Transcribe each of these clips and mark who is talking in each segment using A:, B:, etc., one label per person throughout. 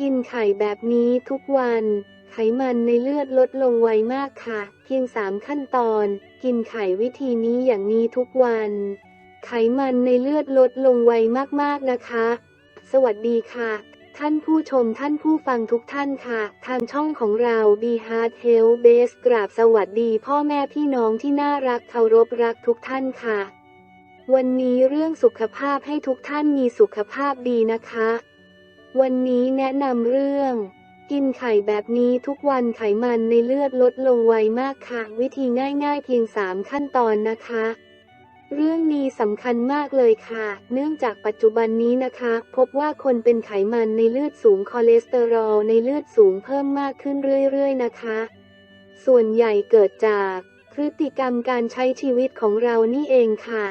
A: กินไข่แบบนี้ทุกวัน ไขมันในเลือดลดลงไวมากค่ะ เพียง3ขั้นตอน กินไข่วิธีนี้อย่างนี้ทุกวัน ไขมันในเลือดลดลงไวมากๆนะคะ สวัสดีค่ะ ท่านผู้ชมท่านผู้ฟังทุกท่านค่ะ ทางช่องของเรา b Heart Health Base กราบสวัสดีพ่อแม่พี่น้องที่น่ารักเคารพรักทุกท่านค่ะ วันนี้เรื่องสุขภาพให้ทุกท่านมีสุขภาพดีนะคะ วันนี้แนะนำเรื่อง กินไข่แบบนี้ทุกวันไขมันในเลือดลดลงไวมากค่ะ วิธีง่ายๆเพียง 3 ขั้นตอนนะคะ เรื่องนี้สำคัญมากเลยค่ะ เนื่องจากปัจจุบันนี้นะคะ พบว่าคนเป็นไขมันในเลือดสูงคอเลสเตอรอลในเลือดสูงเพิ่มมากขึ้นเรื่อยๆ นะคะ ส่วนใหญ่เกิดจากพฤติกรรมการใช้ชีวิตของเรานี่เองค่ะ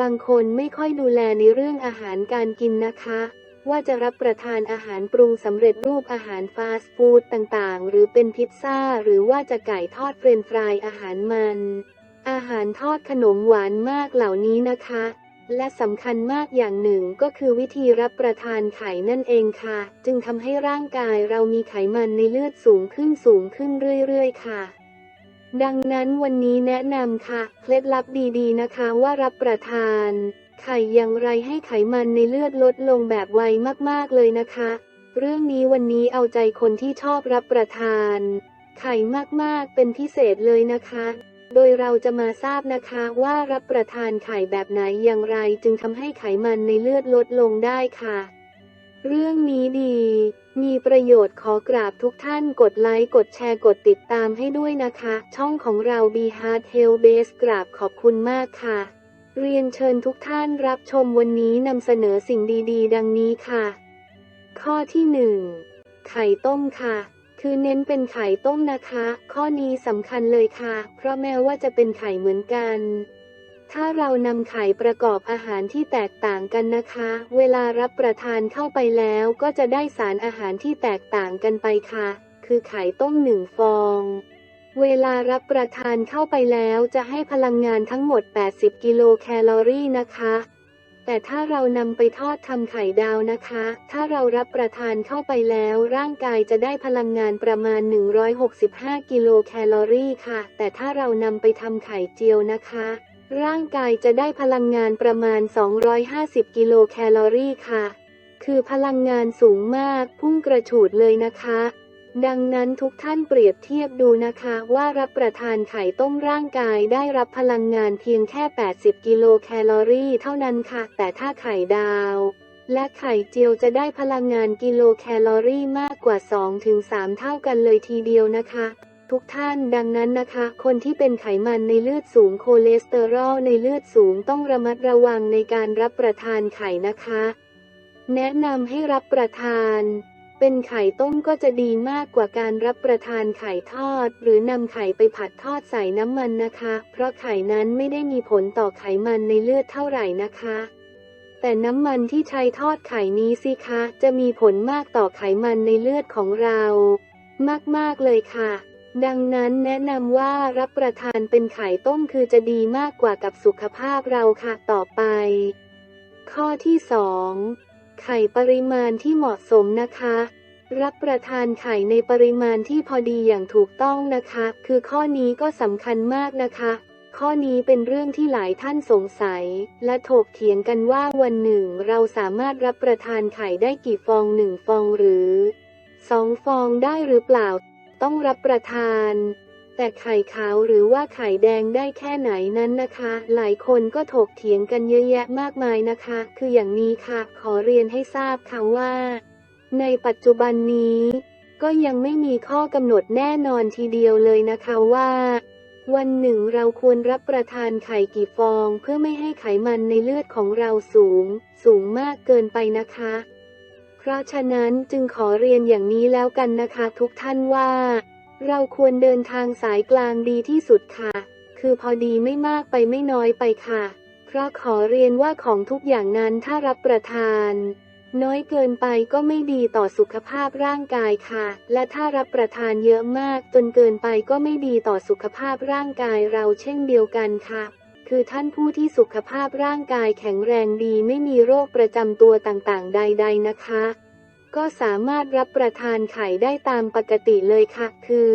A: บางคนไม่ค่อยดูแลในเรื่องอาหารการกินนะคะ ว่าจะรับประทานอาหารปรุงสำเร็จรูปอาหารฟาสต์ฟู้ดต่างๆ หรือเป็นพิซซ่า หรือว่าจะไก่ทอดเฟรนฟรายอาหารมัน อาหารทอดขนมหวานมากเหล่านี้นะคะ และสำคัญมากอย่างหนึ่งก็คือวิธีรับประทานไข่นั่นเองค่ะ จึงทำให้ร่างกายเรามีไขมันในเลือดสูงขึ้นสูงขึ้นเรื่อยๆ ค่ะดังนั้นวันนี้แนะนำค่ะ เคล็ดลับดีๆนะคะว่ารับประทาน ไข่อย่างไรให้ไขมันในเลือดลดลงแบบไวมากๆเลยนะคะ เรื่องนี้วันนี้เอาใจคนที่ชอบรับประทาน ไข่มากๆเป็นพิเศษเลยนะคะ โดยเราจะมาทราบนะคะว่ารับประทานไข่แบบไหนอย่างไรจึงทำให้ไขมันในเลือดลดลงได้ค่ะ เรื่องนี้ดี มีประโยชน์ขอกราบทุกท่านกดไลค์กดแชร์กดติดตามให้ด้วยนะคะ ช่องของเรา b Heart Health Base กราบขอบคุณมากค่ะ เรียนเชิญทุกท่านรับชมวันนี้นำเสนอสิ่งดีๆ ดังนี้ค่ะ ข้อที่หนึ่งไข่ต้มค่ะ คือเน้นเป็นไข่ต้มนะคะ ข้อนี้สำคัญเลยค่ะ เพราะแม้ว่าจะเป็นไข่เหมือนกัน ถ้าเรานำไข่ประกอบอาหารที่แตกต่างกันนะคะ เวลารับประทานเข้าไปแล้วก็จะได้สารอาหารที่แตกต่างกันไปค่ะ คือไข่ต้มหนึ่งฟอง เวลารับประทานเข้าไปแล้วจะให้พลังงานทั้งหมด 80 กิโลแคลอรี่นะคะ แต่ถ้าเรานำไปทอดทำไข่ดาวนะคะ ถ้าเรารับประทานเข้าไปแล้วร่างกายจะได้พลังงานประมาณ 165 กิโลแคลอรี่ค่ะ แต่ถ้าเรานำไปทำไข่เจียวนะคะ ร่างกายจะได้พลังงานประมาณ 250 กิโลแคลอรี่ค่ะ คือพลังงานสูงมากพุ่งกระฉูดเลยนะคะ ดังนั้นทุกท่านเปรียบเทียบดูนะคะว่ารับประทานไข่ต้มร่างกายได้รับพลังงานเพียงแค่ 80 กิโลแคลอรี่เท่านั้นค่ะ แต่ถ้าไข่ดาว และไข่เจียวจะได้พลังงานกิโลแคลอรี่มากกว่า 2-3 เท่ากันเลยทีเดียวนะคะ ทุกท่านดังนั้นนะคะ คนที่เป็นไขมันในเลือดสูงโคเลสเตอรอลในเลือดสูงต้องระมัดระวังในการรับประทานไข่นะคะ แนะนำให้รับประทาน เป็นไข่ต้มก็จะดีมากกว่าการรับประทานไข่ทอด หรือนำไข่ไปผัดทอดใส่น้ำมันนะคะ เพราะไข่นั้นไม่ได้มีผลต่อไขมันในเลือดเท่าไหร่นะคะ แต่น้ำมันที่ใช้ทอดไข่นี้สิคะ จะมีผลมากต่อไขมันในเลือดของเรา มากๆเลยค่ะ ดังนั้นแนะนำว่ารับประทานเป็นไข่ต้มคือจะดีมากกว่ากับสุขภาพเราค่ะต่อไป ข้อที่ 2 ไข่ปริมาณที่เหมาะสมนะคะ รับประทานไข่ในปริมาณที่พอดีอย่างถูกต้องนะคะ คือข้อนี้ก็สำคัญมากนะคะ ข้อนี้เป็นเรื่องที่หลายท่านสงสัย และถกเถียงกันว่าวันหนึ่งเราสามารถรับประทานไข่ได้กี่ฟองหนึ่งฟองหรือสองฟองได้หรือเปล่า ต้องรับประทาน แต่ไข่ขาวหรือว่าไข่แดงได้แค่ไหนนั้นนะคะ หลายคนก็ถกเถียงกันเยอะแยะมากมายนะคะ คืออย่างนี้ค่ะ ขอเรียนให้ทราบค่ะว่า ในปัจจุบันนี้ ก็ยังไม่มีข้อกำหนดแน่นอนทีเดียวเลยนะคะว่า วันหนึ่งเราควรรับประทานไข่กี่ฟอง เพื่อไม่ให้ไขมันในเลือดของเราสูง สูงมากเกินไปนะคะ เพราะฉะนั้นจึงขอเรียนอย่างนี้แล้วกันนะคะ ทุกท่านว่า เราควรเดินทางสายกลางดีที่สุดค่ะ คือพอดีไม่มากไปไม่น้อยไปค่ะ เพราะขอเรียนว่าของทุกอย่างนั้นถ้ารับประทาน น้อยเกินไปก็ไม่ดีต่อสุขภาพร่างกายค่ะ และถ้ารับประทานเยอะมากจนเกินไปก็ไม่ดีต่อสุขภาพร่างกายเราเช่นเดียวกันค่ะ คือท่านผู้ที่สุขภาพร่างกายแข็งแรงดีไม่มีโรคประจำตัวต่างๆ ใด ๆนะคะ ก็สามารถรับประทานไข่ได้ตามปกติเลยค่ะ คือ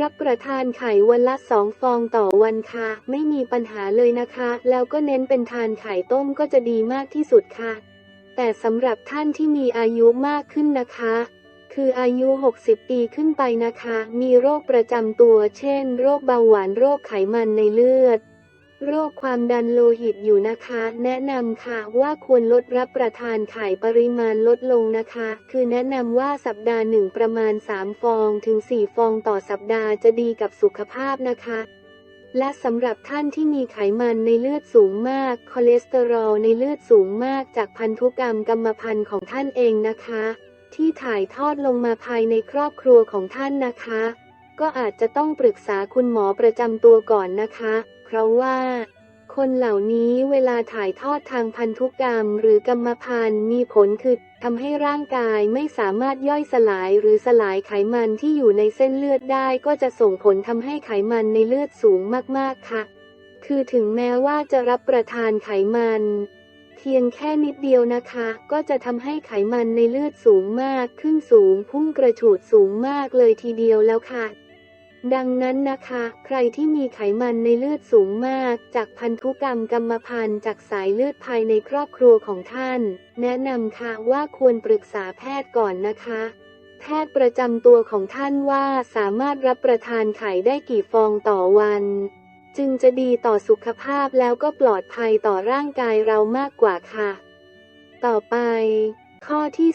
A: รับประทานไข่วันละสองฟองต่อวันค่ะ ไม่มีปัญหาเลยนะคะ แล้วก็เน้นเป็นทานไข่ต้มก็จะดีมากที่สุดค่ะ แต่สำหรับท่านที่มีอายุมากขึ้นนะคะ คืออายุ 60 ปีขึ้นไปนะคะ มีโรคประจำตัว เช่น โรคเบาหวาน โรคไขมันในเลือด โรคความดันโลหิตอยู่นะคะ แนะนำค่ะว่าควรลดรับประทานไข่ปริมาณลดลงนะคะ คือแนะนำว่าสัปดาห์หนึ่งประมาณ 3 ฟองถึง 4 ฟองต่อสัปดาห์จะดีกับสุขภาพนะคะ และสำหรับท่านที่มีไขมันในเลือดสูงมาก คอเลสเตอรอลในเลือดสูงมากจากพันธุกรรมกรรมพันธุ์ของท่านเองนะคะ ที่ถ่ายทอดลงมาภายในครอบครัวของท่านนะคะ ก็อาจจะต้องปรึกษาคุณหมอประจำตัวก่อนนะคะ เพราะว่า คนเหล่านี้เวลาถ่ายทอดทางพันธุกรรมหรือกรรมพันธุ์มีผลคือทำให้ร่างกายไม่สามารถย่อยสลายหรือสลายไขมันที่อยู่ในเส้นเลือดได้ก็จะส่งผลทำให้ไขมันในเลือดสูงมากๆค่ะ คือถึงแม้ว่าจะรับประทานไขมันเพียงแค่นิดเดียวนะคะ ก็จะทำให้ไขมันในเลือดสูงมาก ขึ้นสูงพุ่งกระฉูดสูงมากเลยทีเดียวแล้วค่ะ ดังนั้นนะคะ ใครที่มีไขมันในเลือดสูงมาก จากพันธุกรรมกรรมพันธุ์จากสายเลือดภายในครอบครัวของท่าน แนะนำค่ะว่าควรปรึกษาแพทย์ก่อนนะคะ แพทย์ประจำตัวของท่านว่าสามารถรับประทานไข่ได้กี่ฟองต่อวัน จึงจะดีต่อสุขภาพแล้วก็ปลอดภัยต่อร่างกายเรามากกว่าค่ะ ต่อไป ข้อที่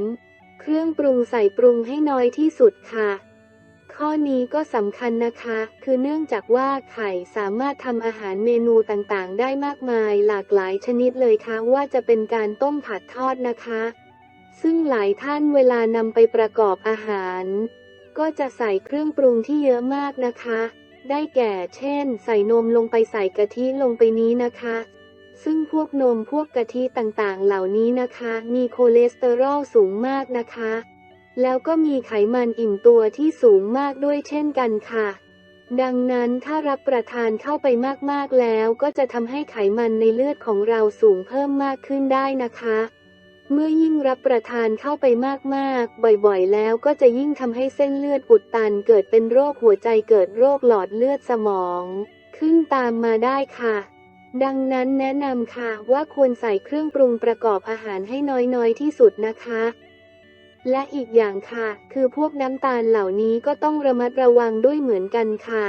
A: 3 เครื่องปรุงใส่ปรุงให้น้อยที่สุดค่ะ ข้อนี้ก็สำคัญนะคะ คือเนื่องจากว่าไข่สามารถทำอาหารเมนูต่างๆ ได้มากมายหลากหลายชนิดเลยค่ะว่าจะเป็นการต้มผัดทอดนะคะ ซึ่งหลายท่านเวลานำไปประกอบอาหาร ก็จะใส่เครื่องปรุงที่เยอะมากนะคะ ได้แก่เช่น ใส่นมลงไปใส่กะทิลงไปนี้นะคะ ซึ่งพวกนมพวกกะทิต่างๆ เหล่านี้นะคะ มีคอเลสเตอรอลสูงมากนะคะ แล้วก็มีไขมันอิ่มตัวที่สูงมากด้วยเช่นกันค่ะ ดังนั้นถ้ารับประทานเข้าไปมากๆแล้วก็จะทำให้ไขมันในเลือดของเราสูงเพิ่มมากขึ้นได้นะคะ เมื่อยิ่งรับประทานเข้าไปมากๆ บ่อยๆ แล้วก็จะยิ่งทำให้เส้นเลือดอุดตันเกิดเป็นโรคหัวใจเกิดโรคหลอดเลือดสมอง ขึ้นตามมาได้ค่ะดังนั้นแนะนำค่ะว่าควรใส่เครื่องปรุงประกอบอาหารให้น้อยๆที่สุดนะคะ และอีกอย่างค่ะ คือพวกน้ำตาลเหล่านี้ก็ต้องระมัดระวังด้วยเหมือนกันค่ะ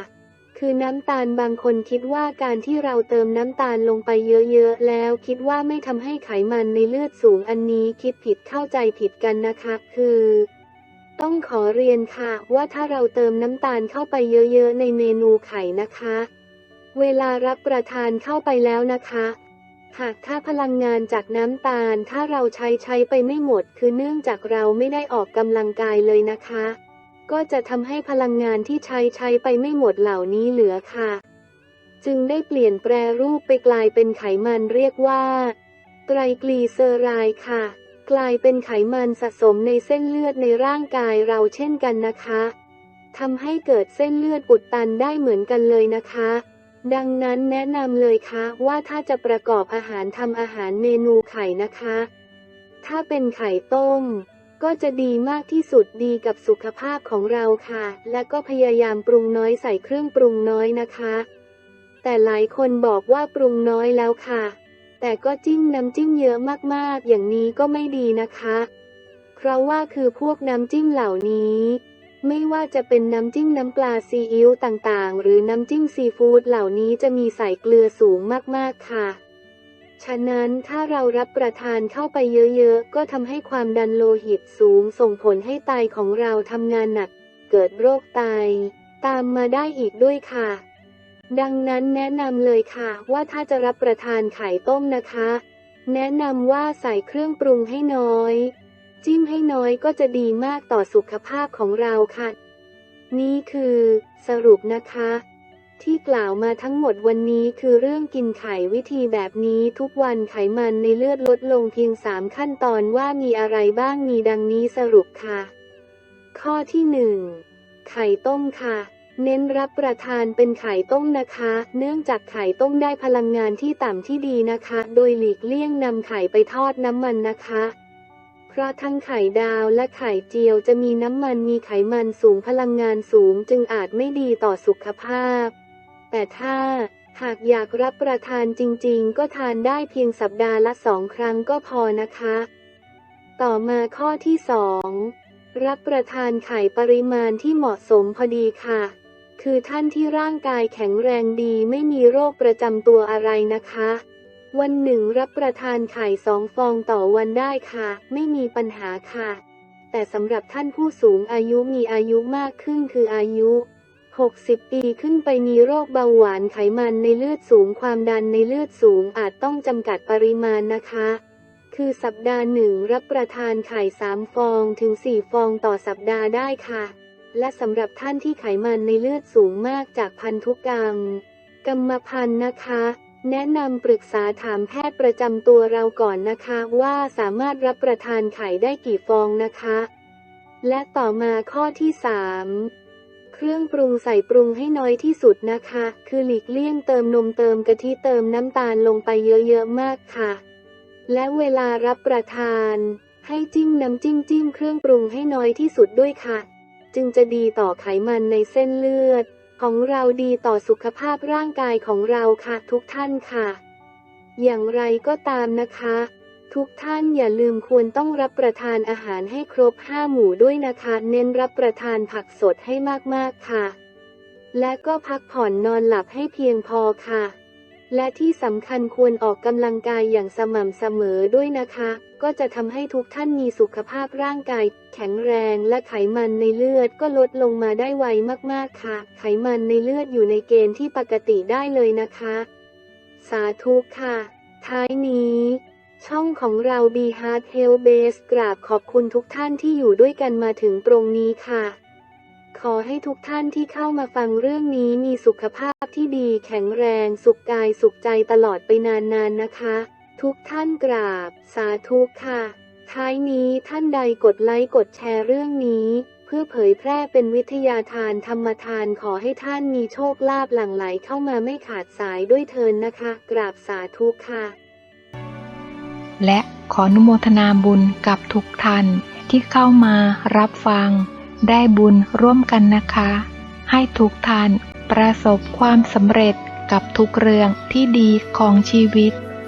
A: คือน้ำตาลบางคนคิดว่าการที่เราเติมน้ำตาลลงไปเยอะๆ แล้วคิดว่าไม่ทำให้ไขมันในเลือดสูงอันนี้คิดผิดเข้าใจผิดกันนะคะ คือ ต้องขอเรียนค่ะว่าถ้าเราเติมน้ำตาลเข้าไปเยอะๆ ในเมนูไข่นะคะ เวลารับประทานเข้าไปแล้วนะคะ หากถ้าพลังงานจากน้ำตาลถ้าเราใช้ใช้ไปไม่หมด คือเนื่องจากเราไม่ได้ออกกำลังกายเลยนะคะ ก็จะทำให้พลังงานที่ใช้ใช้ไปไม่หมดเหล่านี้เหลือค่ะ จึงได้เปลี่ยนแปรรูปไปกลายเป็นไขมันเรียกว่า ไตรกลีเซอไรด์ค่ะ กลายเป็นไขมันสะสมในเส้นเลือดในร่างกายเราเช่นกันนะคะทำให้เกิดเส้นเลือดอุดตันได้เหมือนกันเลยนะคะ ดังนั้นแนะนำเลยค่ะว่าถ้าจะประกอบอาหารทำอาหารเมนูไข่นะคะ ถ้าเป็นไข่ต้ม ก็จะดีมากที่สุดดีกับสุขภาพของเราค่ะ และก็พยายามปรุงน้อยใส่เครื่องปรุงน้อยนะคะ แต่หลายคนบอกว่าปรุงน้อยแล้วค่ะ แต่ก็จิ้มน้ำจิ้มเยอะมากๆ อย่างนี้ก็ไม่ดีนะคะ เพราะว่าคือพวกน้ำจิ้มเหล่านี้ ไม่ว่าจะเป็นน้ำจิ้มน้ำปลาซีอิ๊วต่างๆ หรือน้ำจิ้มซีฟู้ดเหล่านี้จะมีใส่เกลือสูงมากๆค่ะ ฉะนั้นถ้าเรารับประทานเข้าไปเยอะๆ ก็ทำให้ความดันโลหิตสูงส่งผลให้ไตของเราทำงานหนัก เกิดโรคไต ตามมาได้อีกด้วยค่ะ ดังนั้นแนะนำเลยค่ะว่าถ้าจะรับประทานไข่ต้มนะคะ แนะนำว่าใส่เครื่องปรุงให้น้อย จิ้มให้น้อยก็จะดีมากต่อสุขภาพของเราค่ะ นี่คือสรุปนะคะ ที่กล่าวมาทั้งหมดวันนี้คือเรื่องกินไข่วิธีแบบนี้ทุกวันไขมันในเลือดลดลงเพียง 3 ขั้นตอนว่ามีอะไรบ้างมีดังนี้สรุปค่ะ ข้อที่ 1 ไข่ต้มค่ะเน้นรับประทานเป็นไข่ต้มนะคะ เนื่องจากไข่ต้มได้พลังงานที่ต่ำที่ดีนะคะ โดยหลีกเลี่ยงนำไข่ไปทอดน้ำมันนะคะ ราะทั้งไข่ดาวและไข่เจียวจะมีน้ำมันมีไขมันสูงพลังงานสูงจึงอาจไม่ดีต่อสุขภาพ แต่ถ้าหากอยากรับประทานจริงๆ ก็ทานได้เพียงสัปดาห์ละสองครั้งก็พอนะคะ ต่อมาข้อที่สองรับประทานไข่ปริมาณที่เหมาะสมพอดีค่ะ คือท่านที่ร่างกายแข็งแรงดีไม่มีโรคประจำตัวอะไรนะคะ วันหนึ่งรับประทานไข่สองฟองต่อวันได้ค่ะ ไม่มีปัญหาค่ะ แต่สำหรับท่านผู้สูงอายุมีอายุมากขึ้นคืออายุ 60 ปีขึ้นไปมีโรคเบาหวานไขมันในเลือดสูงความดันในเลือดสูงอาจต้องจำกัดปริมาณนะคะ คือสัปดาห์หนึ่งรับประทานไข่3ฟองถึง4ฟองต่อสัปดาห์ได้ค่ะ และสำหรับท่านที่ไขมันในเลือดสูงมากจากพันธุกรรม กรรมพันธุ์นะคะ แนะนำปรึกษาถามแพทย์ประจำตัวเราก่อนนะคะว่าสามารถรับประทานไข่ได้กี่ฟองนะคะ และต่อมาข้อที่ 3 เครื่องปรุงใส่ปรุงให้น้อยที่สุดนะคะ คือหลีกเลี่ยงเติมนมเติมกะทิเติมน้ำตาลลงไปเยอะๆมากค่ะ และเวลารับประทาน ให้จิ้มน้ำจิ้มจิ้มเครื่องปรุงให้น้อยที่สุดด้วยค่ะ จึงจะดีต่อไขมันในเส้นเลือด ของเราดีต่อสุขภาพร่างกายของเราค่ะทุกท่านค่ะ อย่างไรก็ตามนะคะ ทุกท่านอย่าลืมควรต้องรับประทานอาหารให้ครบห้าหมู่ด้วยนะคะ เน้นรับประทานผักสดให้มากๆค่ะ และก็พักผ่อนนอนหลับให้เพียงพอค่ะ และที่สำคัญควรออกกำลังกายอย่างสม่ำเสมอด้วยนะคะ ก็จะทำให้ทุกท่านมีสุขภาพร่างกาย แข็งแรงและไขมันในเลือดก็ลดลงมาได้ไวมากๆค่ะ ไขมันในเลือดอยู่ในเกณฑ์ที่ปกติได้เลยนะคะ สาธุค่ะ ท้ายนี้ช่องของเรา Be Heart Health Base กราบขอบคุณทุกท่านที่อยู่ด้วยกันมาถึงตรงนี้ค่ะ ขอให้ทุกท่านที่เข้ามาฟังเรื่องนี้มีสุขภาพที่ดีแข็งแรงสุขกายสุขใจตลอดไปนานๆนะคะ ทุกท่านกราบ สาธุค่ะ ท้ายนี้ท่านใดกดไลค์กดแชร์เรื่องนี้ เพื่อเผยแพร่เป็นวิทยาทานธรรมทานขอให้ท่านมีโชคลาภหลั่งไหลเข้ามาไม่ขาดสายด้วยเทินนะคะ กราบสาธุค่ะ
B: และขออนุโมทนาบุญกับทุกท่านที่เข้ามารับฟัง ได้บุญร่วมกันนะคะ ให้ทุกท่านประสบความสำเร็จกับทุกเรื่องที่ดีของชีวิต